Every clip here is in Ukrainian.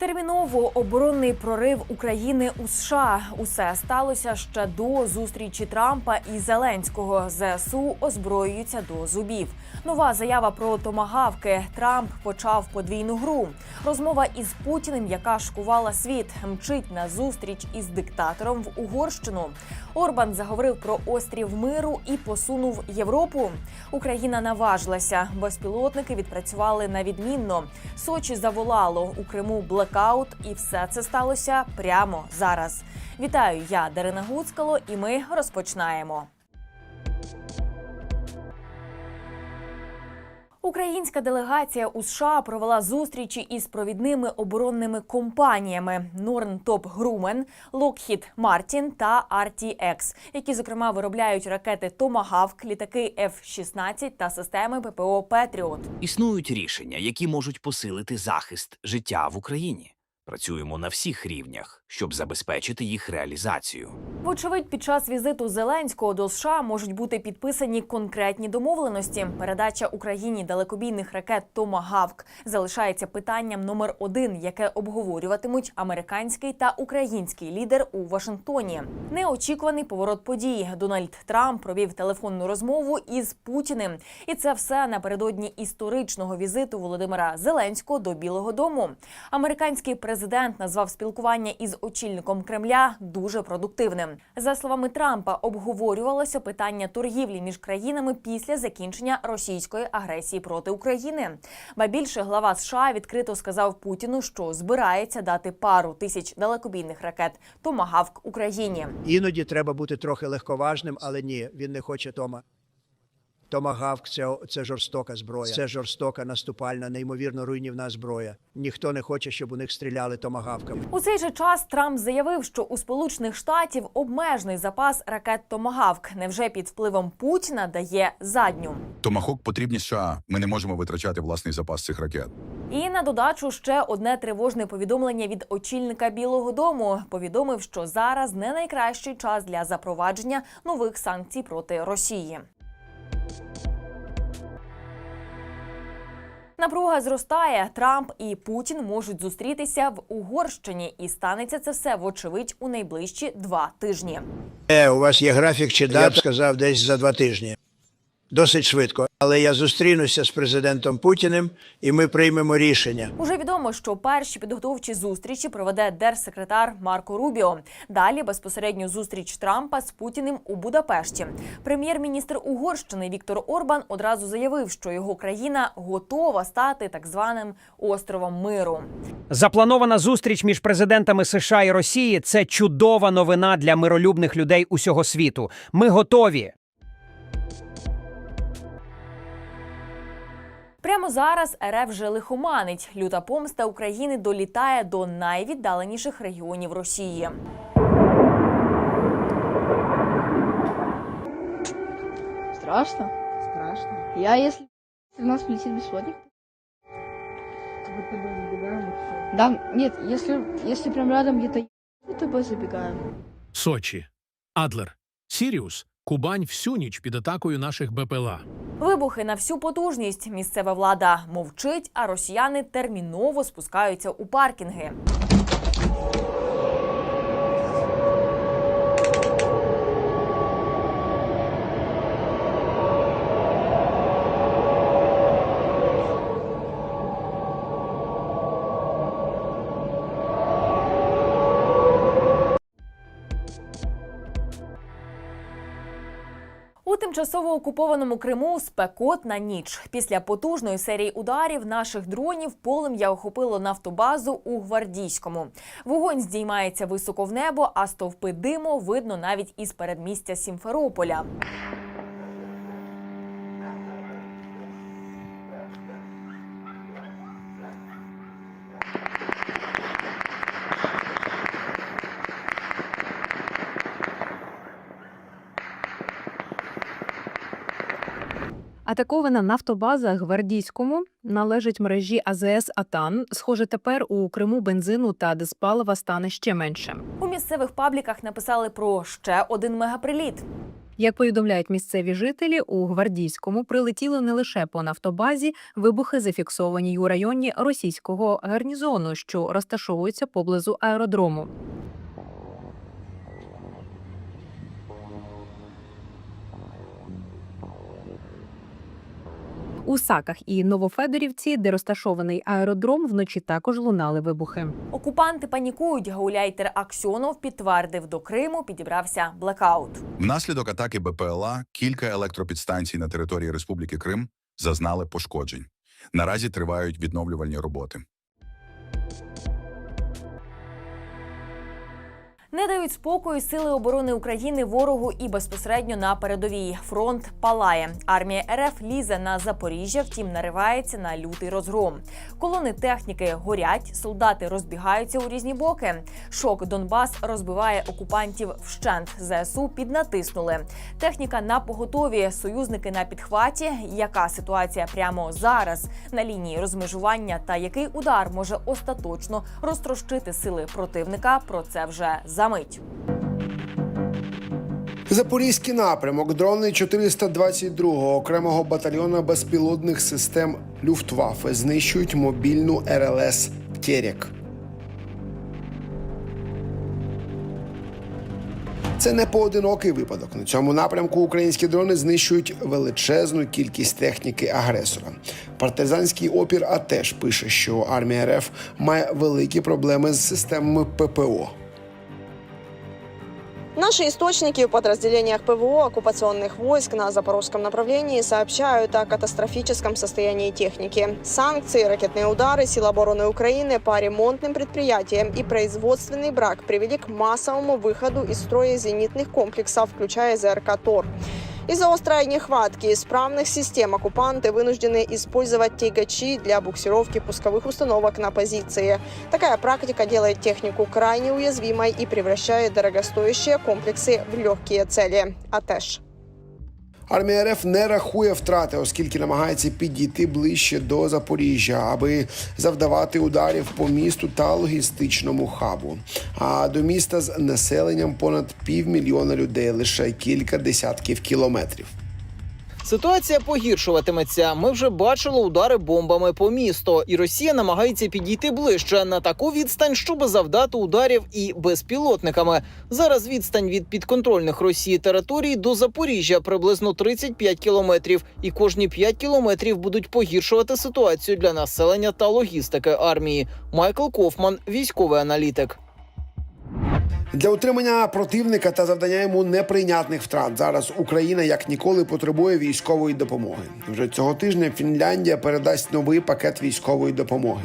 Терміново оборонний прорив України у США. Усе сталося ще до зустрічі Трампа і Зеленського. ЗСУ озброюються до зубів. Нова заява про томагавки. Трамп почав подвійну гру. Розмова із Путіним, яка шкувала світ, мчить на зустріч із диктатором в Угорщину. Орбан заговорив про острів миру і посунув Європу. Україна наважилася. Безпілотники відпрацювали на відмінно. Сочі заволало у Криму блекаут, і все це сталося прямо зараз. Вітаю, я Дарина Гуцкало, і ми розпочинаємо. Українська делегація у США провела зустрічі із провідними оборонними компаніями Норнтоп Грумен, Lockheed Martin та RTX, які зокрема виробляють ракети Томагавк, літаки F-16 та системи ППО Петріот. Існують рішення, які можуть посилити захист життя в Україні. Працюємо на всіх рівнях, щоб забезпечити їх реалізацію. Вочевидь, під час візиту Зеленського до США можуть бути підписані конкретні домовленості. Передача Україні далекобійних ракет Томагавк залишається питанням номер один, яке обговорюватимуть американський та український лідер у Вашингтоні. Неочікуваний поворот подій. Дональд Трамп провів телефонну розмову із Путіним, і це все напередодні історичного візиту Володимира Зеленського до Білого Дому. Американський президент назвав спілкування із очільником Кремля дуже продуктивним. За словами Трампа, обговорювалося питання торгівлі між країнами після закінчення російської агресії проти України. Ба більше глава США відкрито сказав Путіну, що збирається дати пару тисяч далекобійних ракет Томагавк Україні. Іноді треба бути трохи легковажним, але ні, він не хоче Тома. Томагавк це, це жорстока зброя. Це жорстока наступальна, неймовірно руйнівна зброя. Ніхто не хоче, щоб у них стріляли томагавками. У цей же час Трамп заявив, що у Сполучених Штатів обмежений запас ракет Томагавк. Невже під впливом Путіна дає задню? Томахок потрібні США. Ми не можемо витрачати власний запас цих ракет. І на додачу ще одне тривожне повідомлення від очільника Білого Дому. Повідомив, що зараз не найкращий час для запровадження нових санкцій проти Росії. Напруга зростає. Трамп і Путін можуть зустрітися в Угорщині, і станеться це все вочевидь у найближчі два тижні. Е, у вас є графік чи дат? Сказав, десь за два тижні. Досить швидко. Але я зустрінуся з президентом Путіним, і ми приймемо рішення. Уже відомо, що перші підготовчі зустрічі проведе держсекретар Марко Рубіо. Далі безпосередню зустріч Трампа з Путіним у Будапешті. Прем'єр-міністр Угорщини Віктор Орбан одразу заявив, що його країна готова стати так званим островом миру. Запланована зустріч між президентами США і Росії це чудова новина для миролюбних людей усього світу. Ми готові. Прямо зараз РФ вже лихоманить. Люта помста України долітає до найвіддаленіших регіонів Росії. Страшно? Страшно. Я, если в нас полетит бесплотник? Да, нет, если, если прям рядом где-то тобой забегаем. Сочі, Адлер, Сіріус, Кубань всю ніч під атакою наших БПЛА. Вибухи на всю потужність. Місцева влада мовчить, а росіяни терміново спускаються у паркінги. Тимчасово окупованому Криму спекотна ніч. Після потужної серії ударів наших дронів полум'я охопило нафтобазу у Гвардійському. Вогонь здіймається високо в небо, а стовпи диму видно навіть із передмістя Сімферополя. Атакована нафтобаза Гвардійському належить мережі АЗС Атан. Схоже, тепер у Криму бензину та диспалива стане ще менше. У місцевих пабліках написали про ще один мегаприліт. Як повідомляють місцеві жителі, у гвардійському прилетіло не лише по нафтобазі, вибухи зафіксовані й у районі російського гарнізону, що розташовується поблизу аеродрому. У Саках і Новофедорівці, де розташований аеродром, вночі також лунали вибухи. Окупанти панікують. Гауляйтер Аксьонов підтвердив, до Криму підібрався блекаут. Внаслідок атаки БПЛА кілька електропідстанцій на території Республіки Крим зазнали пошкоджень. Наразі тривають відновлювальні роботи. Не дають спокою сили оборони України ворогу і безпосередньо на передовій. Фронт палає. Армія РФ лізе на Запоріжжя, втім наривається на лютий розгром. Колони техніки горять, солдати розбігаються у різні боки. Шок Донбас розбиває окупантів вщент. ЗСУ піднатиснули. Техніка на поготові, союзники на підхваті. Яка ситуація прямо зараз на лінії розмежування та який удар може остаточно розтрощити сили противника? Про це вже за мить. Запорізький напрямок, дрони 422-го окремого батальйону безпілотних систем Люфтваффе знищують мобільну РЛС «Терек». Це не поодинокий випадок. На цьому напрямку українські дрони знищують величезну кількість техніки агресора. Партизанський опір а теж пише, що армія РФ має великі проблеми з системами ППО. Наши источники в подразделениях ПВО оккупационных войск на запорожском направлении сообщают о катастрофическом состоянии техники. Санкции, ракетные удары сил обороны Украины по ремонтным предприятиям и производственный брак привели к массовому выходу из строя зенитных комплексов, включая ЗРК «Тор». Из-за острой нехватки исправных систем оккупанты вынуждены использовать тягачи для буксировки пусковых установок на позиции. Такая практика делает технику крайне уязвимой и превращает дорогостоящие комплексы в легкие цели. АТЭШ. Армія РФ не рахує втрати, оскільки намагається підійти ближче до Запоріжжя, аби завдавати ударів по місту та логістичному хабу. А до міста з населенням понад півмільйона людей лише кілька десятків кілометрів. Ситуація погіршуватиметься. Ми вже бачили удари бомбами по місту, і Росія намагається підійти ближче на таку відстань, щоб завдати ударів і безпілотниками. Зараз відстань від підконтрольних Росії територій до Запоріжжя приблизно 35 кілометрів, і кожні 5 кілометрів будуть погіршувати ситуацію для населення та логістики армії. Майкл Кофман, військовий аналітик. Для утримання противника та завдання йому неприйнятних втрат зараз Україна як ніколи потребує військової допомоги. Вже цього тижня Фінляндія передасть новий пакет військової допомоги,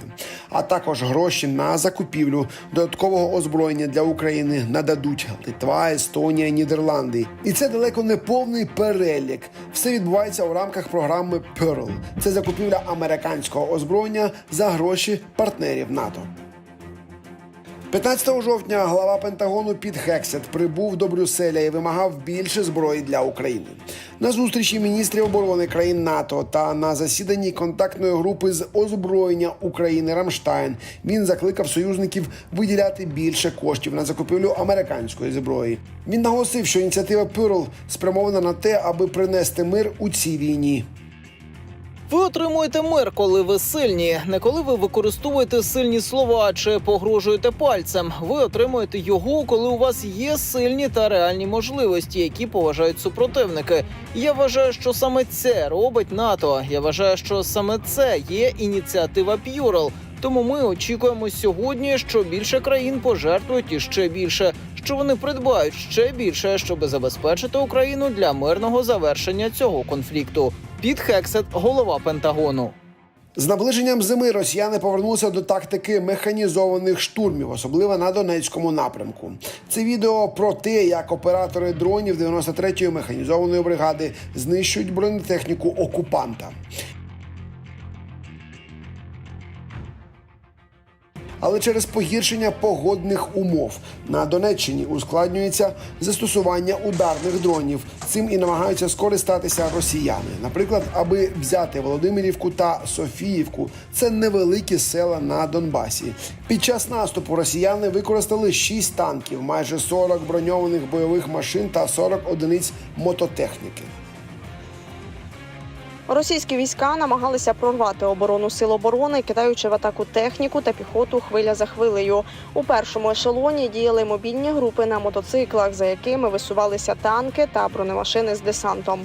а також гроші на закупівлю додаткового озброєння для України нададуть Литва, Естонія, Нідерланди. І це далеко не повний перелік. Все відбувається у рамках програми Pearl. Це закупівля американського озброєння за гроші партнерів НАТО. 15 жовтня глава Пентагону Піт Хексет прибув до Брюсселя і вимагав більше зброї для України. На зустрічі міністрів оборони країн НАТО та на засіданні контактної групи з озброєння України Рамштайн він закликав союзників виділяти більше коштів на закупівлю американської зброї. Він наголосив, що ініціатива Pearl спрямована на те, аби принести мир у цій війні. Ви отримуєте мир, коли ви сильні, не коли ви використовуєте сильні слова чи погрожуєте пальцем. Ви отримуєте його, коли у вас є сильні та реальні можливості, які поважають супротивники. Я вважаю, що саме це робить НАТО. Я вважаю, що саме це є ініціатива П'юрел. Тому ми очікуємо сьогодні, що більше країн пожертвують іще більше, що вони придбають ще більше, щоб забезпечити Україну для мирного завершення цього конфлікту. Під Хексет, голова Пентагону. З наближенням зими росіяни повернулися до тактики механізованих штурмів, особливо на Донецькому напрямку. Це відео про те, як оператори дронів 93-ї механізованої бригади знищують бронетехніку окупанта. Але через погіршення погодних умов. На Донеччині ускладнюється застосування ударних дронів. Цим і намагаються скористатися росіяни. Наприклад, аби взяти Володимирівку та Софіївку. Це невеликі села на Донбасі. Під час наступу росіяни використали 6 танків, майже 40 броньованих бойових машин та 40 одиниць мототехніки. Російські війська намагалися прорвати оборону сил оборони, кидаючи в атаку техніку та піхоту хвиля за хвилею. У першому ешелоні діяли мобільні групи на мотоциклах, за якими висувалися танки та бронемашини з десантом.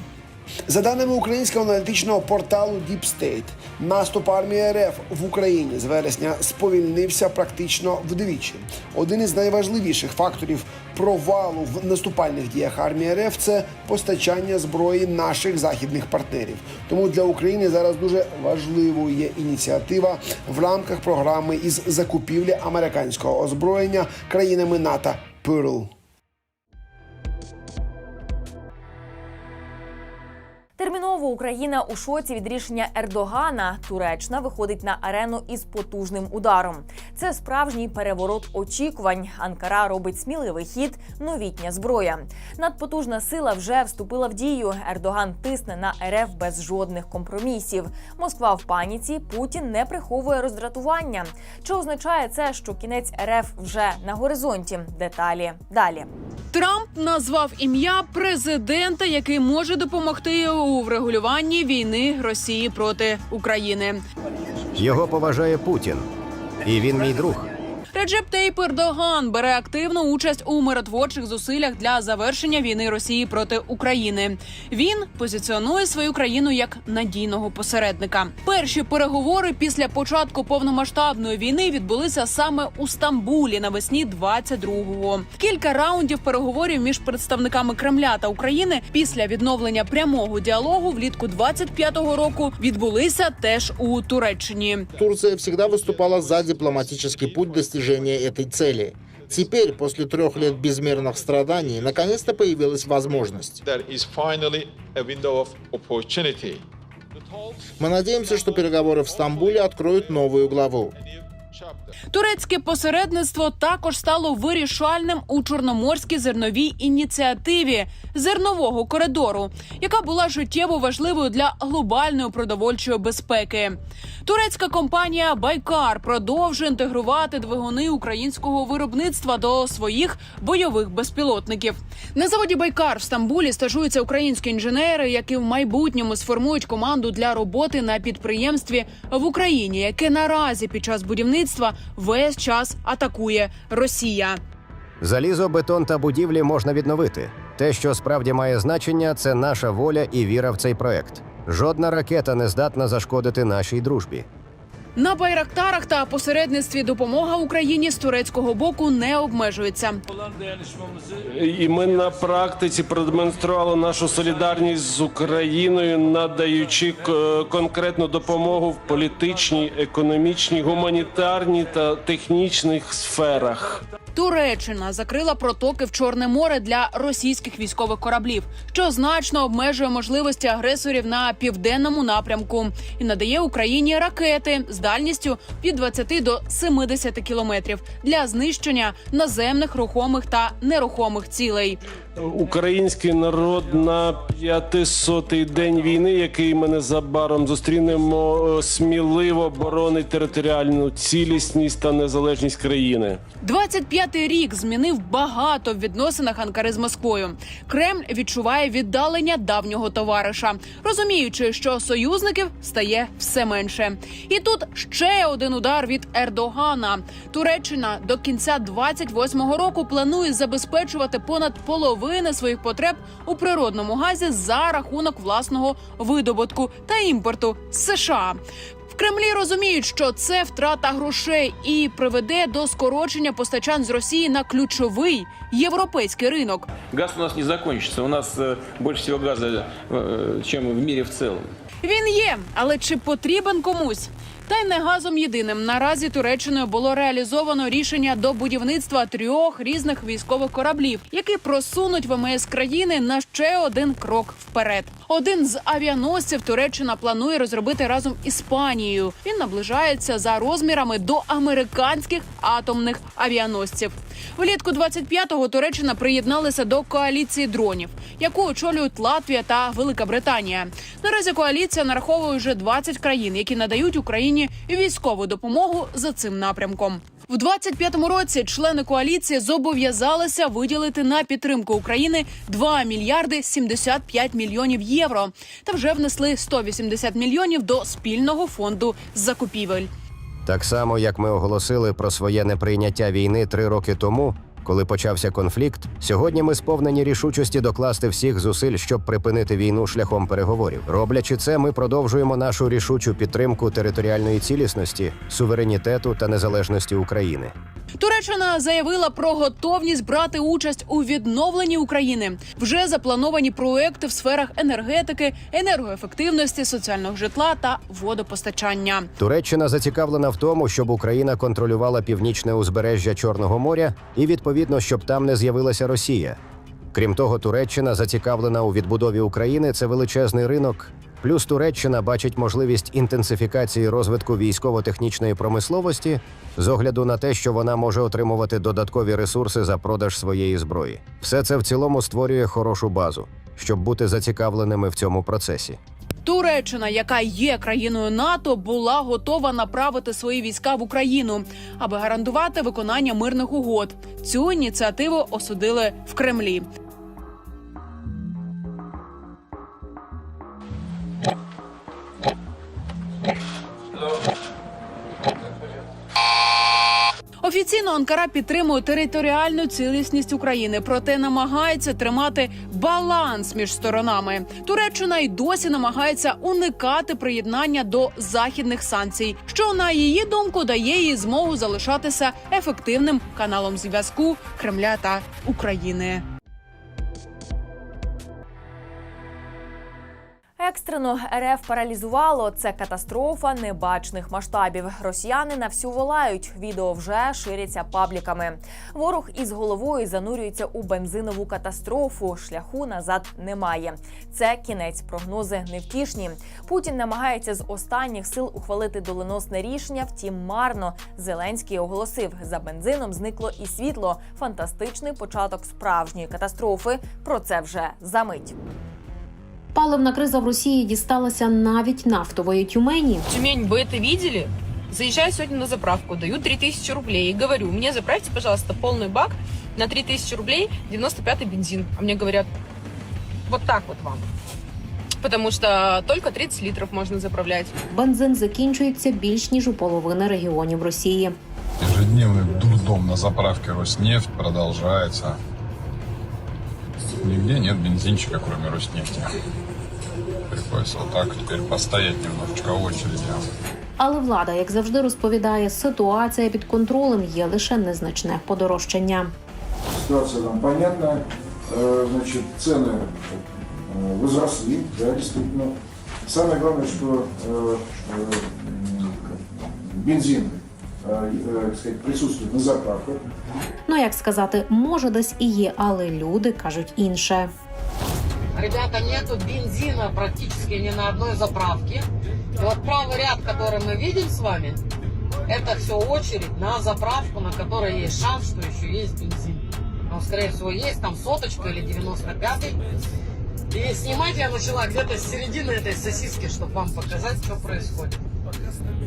За даними українського аналітичного порталу Deep State, наступ армії РФ в Україні з вересня сповільнився практично вдвічі. Один із найважливіших факторів провалу в наступальних діях армії РФ це постачання зброї наших західних партнерів. Тому для України зараз дуже важливою є ініціатива в рамках програми із закупівлі американського озброєння країнами НАТО Pearl. Терміново Україна у шоці від рішення Ердогана. Туреччина виходить на арену із потужним ударом. Це справжній переворот очікувань. Анкара робить сміливий хід, новітня зброя. Надпотужна сила вже вступила в дію. Ердоган тисне на РФ без жодних компромісів. Москва в паніці. Путін не приховує роздратування. Чи означає це, що кінець РФ вже на горизонті? Деталі далі. Трамп назвав ім'я президента, який може допомогти у врегулюванні війни Росії проти України. Його поважає Путін, і він мій друг. Реджеп Тейп Ердоган бере активну участь у миротворчих зусиллях для завершення війни Росії проти України. Він позиціонує свою країну як надійного посередника. Перші переговори після початку повномасштабної війни відбулися саме у Стамбулі навесні 22-го. Кілька раундів переговорів між представниками Кремля та України після відновлення прямого діалогу влітку 25-го року відбулися теж у Туреччині. Турция всегда выступала за дипломатический путь достижения этой цели. Теперь, после трех лет безмерных страданий, наконец-то появилась возможность. Мы надеемся, что переговоры в Стамбуле откроют новую главу. Турецьке посередництво також стало вирішальним у чорноморській зерновій ініціативі зернового коридору, яка була життєво важливою для глобальної продовольчої безпеки. Турецька компанія Байкар продовжує інтегрувати двигуни українського виробництва до своїх бойових безпілотників. На заводі Байкар в Стамбулі стажуються українські інженери, які в майбутньому сформують команду для роботи на підприємстві в Україні, яке наразі під час будівництва весь час атакує Росія. Залізо, бетон та будівлі можна відновити. Те, що справді має значення, це наша воля і віра в цей проект. Жодна ракета не здатна зашкодити нашій дружбі. На байрактарах та посередництві допомога Україні з турецького боку не обмежується. І ми на практиці продемонстрували нашу солідарність з Україною, надаючи к- конкретну допомогу в політичній, економічній, гуманітарній та технічних сферах. Туреччина закрила протоки в Чорне море для російських військових кораблів, що значно обмежує можливості агресорів на південному напрямку і надає Україні ракети з дальністю від 20 до 70 кілометрів для знищення наземних рухомих та нерухомих цілей. Український народ на 500-й день війни, який ми незабаром зустрінемо, е, сміливо боронить територіальну цілісність та незалежність країни. 25-й рік змінив багато в відносинах Анкари з Москвою. Кремль відчуває віддалення давнього товариша, розуміючи, що союзників стає все менше. І тут ще один удар від Ердогана. Туреччина до кінця 28-го року планує забезпечувати понад половини своїх потреб у природному газі за рахунок власного видобутку та імпорту США. Кремлі розуміють, що це втрата грошей і приведе до скорочення постачань з Росії на ключовий європейський ринок. Газ у нас не закінчиться, У нас більше больше газу, газа, э, в світі в целом. Він є, але чи потрібен комусь? Та й не газом єдиним. Наразі Туреччиною було реалізовано рішення до будівництва трьох різних військових кораблів, які просунуть ВМС країни на ще один крок вперед. Один з авіаносців Туреччина планує розробити разом Іспанією. Він наближається за розмірами до американських атомних авіаносців. Влітку 25-го Туреччина приєдналася до коаліції дронів, яку очолюють Латвія та Велика Британія. Наразі коаліція нараховує вже 20 країн, які надають Україні військову допомогу за цим напрямком. В 25-му році члени коаліції зобов'язалися виділити на підтримку України 2 мільярди 75 мільйонів євро та вже внесли 180 мільйонів до спільного фонду закупівель. Так само, як ми оголосили про своє неприйняття війни три роки тому, коли почався конфлікт, сьогодні ми сповнені рішучості докласти всіх зусиль, щоб припинити війну шляхом переговорів. Роблячи це, ми продовжуємо нашу рішучу підтримку територіальної цілісності, суверенітету та незалежності України. Туреччина заявила про готовність брати участь у відновленні України. Вже заплановані проекти в сферах енергетики, енергоефективності, соціального житла та водопостачання. Туреччина зацікавлена в тому, щоб Україна контролювала північне узбережжя Чорного моря і відповідно, щоб там не з'явилася Росія. Крім того, Туреччина зацікавлена у відбудові України. Це величезний ринок. Плюс Туреччина бачить можливість інтенсифікації розвитку військово-технічної промисловості з огляду на те, що вона може отримувати додаткові ресурси за продаж своєї зброї. Все це в цілому створює хорошу базу, щоб бути зацікавленими в цьому процесі. Туреччина, яка є країною НАТО, була готова направити свої війська в Україну, аби гарантувати виконання мирних угод. Цю ініціативу осудили в Кремлі. Офіційно Анкара підтримує територіальну цілісність України, проте намагається тримати баланс між сторонами. Туреччина й досі намагається уникати приєднання до західних санкцій, що на її думку дає їй змогу залишатися ефективним каналом зв'язку Кремля та України. Екстрено РФ паралізувало. Це катастрофа небачних масштабів. Росіяни на всю волають. Відео вже ширяться пабліками. Ворог із головою занурюється у бензинову катастрофу. Шляху назад немає. Це кінець прогнози невтішні. Путін намагається з останніх сил ухвалити доленосне рішення. Втім, марно Зеленський оголосив за бензином зникло і світло. Фантастичний початок справжньої катастрофи. Про це вже за мить. Паливна криза в Росії дісталася навіть нафтової тюмені. Тюмень, вы это видели? Заезжаю сегодня на заправку, даю 3000 рублей и говорю, мне заправьте, пожалуйста, полный бак на 3000 рублей 95-й бензин. А мне говорят, вот так вот вам. Потому что только 30 литров можно заправлять. Бензин закінчується більш ніж у половини регіонів Росії. Ежедневный дурдом на заправке Роснефть продолжается. Нигде нет бензинчика, кроме Роснефти. Приходится вот так теперь постоять немножечко в очереди. Але влада, як завжди, розповідає, ситуація під контролем є лише незначне подорожчання. Ситуация там понятна. Э, Значит, цены э, возросли, да, действительно. Самое главное, что э, э, м, бензин э, э, так сказать, присутствует на заправках. Ну як сказати, може десь і є, але люди кажуть інше. Ребята, нету бензина практически ни на одной заправке. И вот правый ряд, который мы видим с вами, это все очередь на заправку, на которой есть шанс, что еще есть бензин. Но, скорее всего, есть там соточка или 95-й. И снимать я начала где-то с середины этой сосиски, чтобы вам показать, что происходит.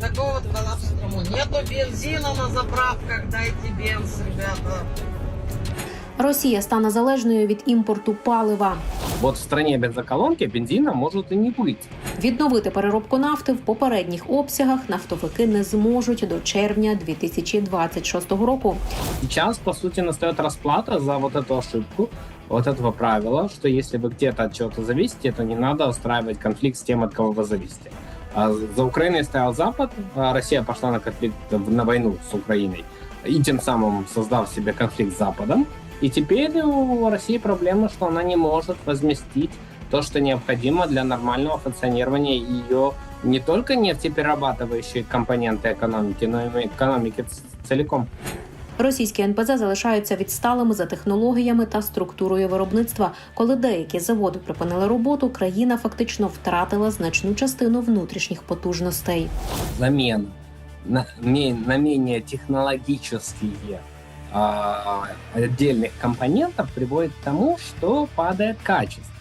Такого вот коллапса тому. Нету бензина на заправках, дайте бенз, ребята. Росія стане залежною від імпорту палива. Вот в стране бензоколонки бензина может и не быть. Відновити переробку нафти в попередніх обсягах нафтовики не зможуть до червня 2026 року. Сейчас, по сути, настает расплата за вот эту ошибку, вот этого правила, что если вы где-то от чего-то зависите, то не надо устраивать конфликт с тем, от кого вы зависите. А За Украиной стоял Запад, а Россия пошла на конфликт, на войну с Украиной, и тем самым создав себе конфликт с Западом. И теперь у России проблема, что она не может возместить то, что необходимо для нормального функционирования ее не только нефтеперерабатывающие компоненты экономики, но и экономики ц- целиком. Російські НПЗ залишаються відсталими за технологіями та структурою виробництва. Коли деякі заводи припинили роботу, країна фактично втратила значну частину внутрішніх потужностей. Замена на, ме- на менее технологические а, отдельных компонентов приводит к тому, что падает качество.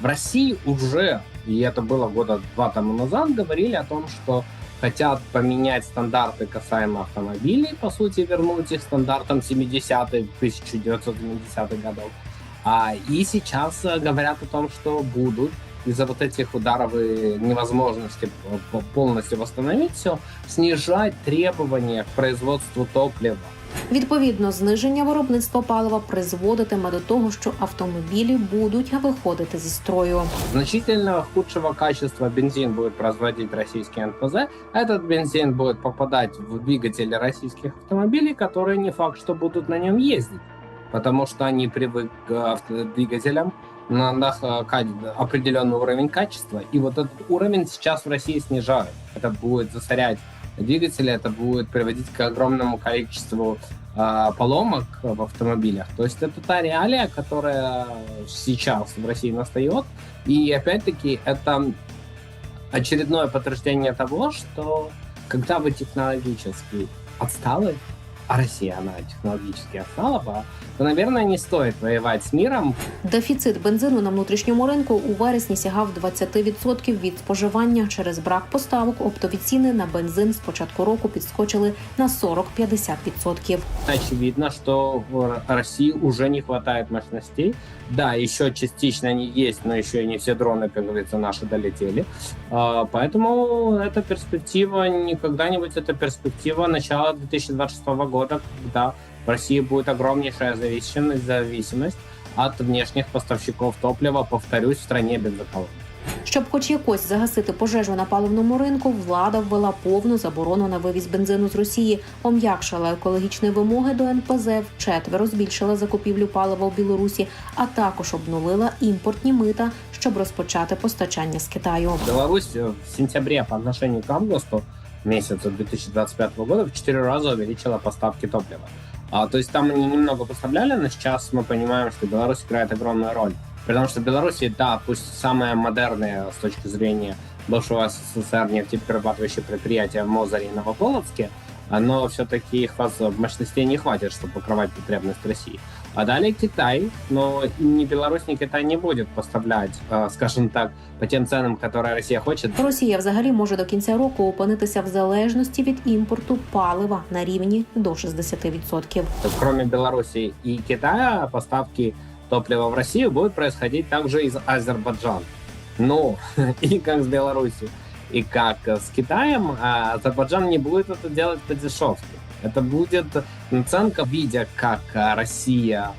В России уже, и это было года два тому назад, говорили о том, что хотят поменять стандарты касаемо автомобилей, по сути, вернуть их стандартам 70-х, 1970-х годов. А, и сейчас э, говорят о том, что будут из-за вот этих ударов и невозможности полностью восстановить все, снижать требования к производству топлива. Відповідно, зниження виробництва палива призводитиме до того, що автомобілі будуть виходити зі строю. Значительно худшего качества бензин будет производить российский НПЗ. Этот бензин будет попадать в двигатели российских автомобилей, которые не факт, что будут на нем ездить, потому что они привык к автодвигателям на на, э, ка- определенный уровень качества, и вот этот уровень сейчас в России снижают. Это будет засорять двигатели, это будет приводить к огромному количеству э, поломок в автомобилях. То есть это та реалия, которая сейчас в России настает. И опять-таки это очередное подтверждение того, что когда вы технологически отсталы, а Россия, она технологически отстала, бы, то, наверное, не стоит воевать с миром, Дефіцит бензину на внутрішньому ринку у вересні сягав 20% від споживання. Через брак поставок оптові ціни на бензин з початку року підскочили на 40-50%. очевидно, что в России уже не хватает мощностей. Да, еще частично они есть, но еще и не все дроны, как говорится, наши долетели. А, Поэтому эта перспектива, не когда-нибудь, это перспектива начала 2026 года, когда в России будет огромнейшая зависимость, зависимость от внешних поставщиков топлива, повторюсь, в стране бензоколонок. Щоб хоч якось загасити пожежу на паливному ринку, влада ввела повну заборону на вивіз бензину з Росії, пом'якшила екологічні вимоги до НПЗ, вчетверо збільшила закупівлю палива у Білорусі, а також обнулила імпортні мита, щоб розпочати постачання з Китаю. Беларусь э, в сентябре по отношению к августу месяцу 2025 года в 4 раза увеличила поставки топлива. А, то есть там они немного поставляли, но сейчас мы понимаем, что Беларусь играет огромную роль. Потому что Беларусь, да, пусть самое модерное с точки зрения бывшего СССР нефтеперерабатывающее предприятие в Мозере и Новополоцке, а, но все-таки их воз- мощностей не хватит, чтобы покрывать потребность России. А далее Китай, но ни Беларусь, ни Китай не будет поставлять, э, скажем так, по тем ценам, которые Россия хочет. Росія взагалі може до кінця року опинитися в залежності від імпорту палива на рівні до 60%. Кроме Беларуси и Китая, поставки топлива в Россию будут происходить также из Азербайджана. Но и как с Беларусью, и как с Китаем, а Азербайджан не будет это делать по дешевке. Это будет наценка, видя, как Россия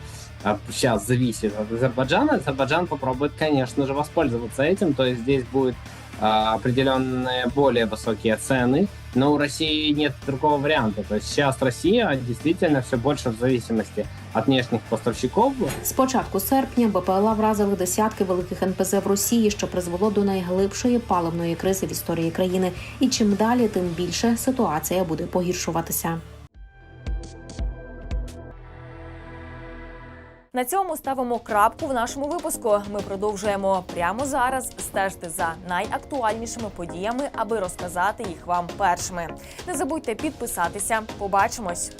сейчас зависит от Азербайджана, Азербайджан попробует, конечно же, воспользоваться этим. То есть здесь будет определенные более высокие цены, но у России нет другого варианта. То есть сейчас Россия действительно все больше в зависимости от внешних поставщиков. З початку серпня БПЛА вразили десятки великих НПЗ в Росії, що призвело до найглибшої паливної кризи в історії країни. І чим далі, тим більше ситуація буде погіршуватися. На цьому ставимо крапку в нашому випуску. Ми продовжуємо прямо зараз стежити за найактуальнішими подіями, аби розказати їх вам першими. Не забудьте підписатися. Побачимось.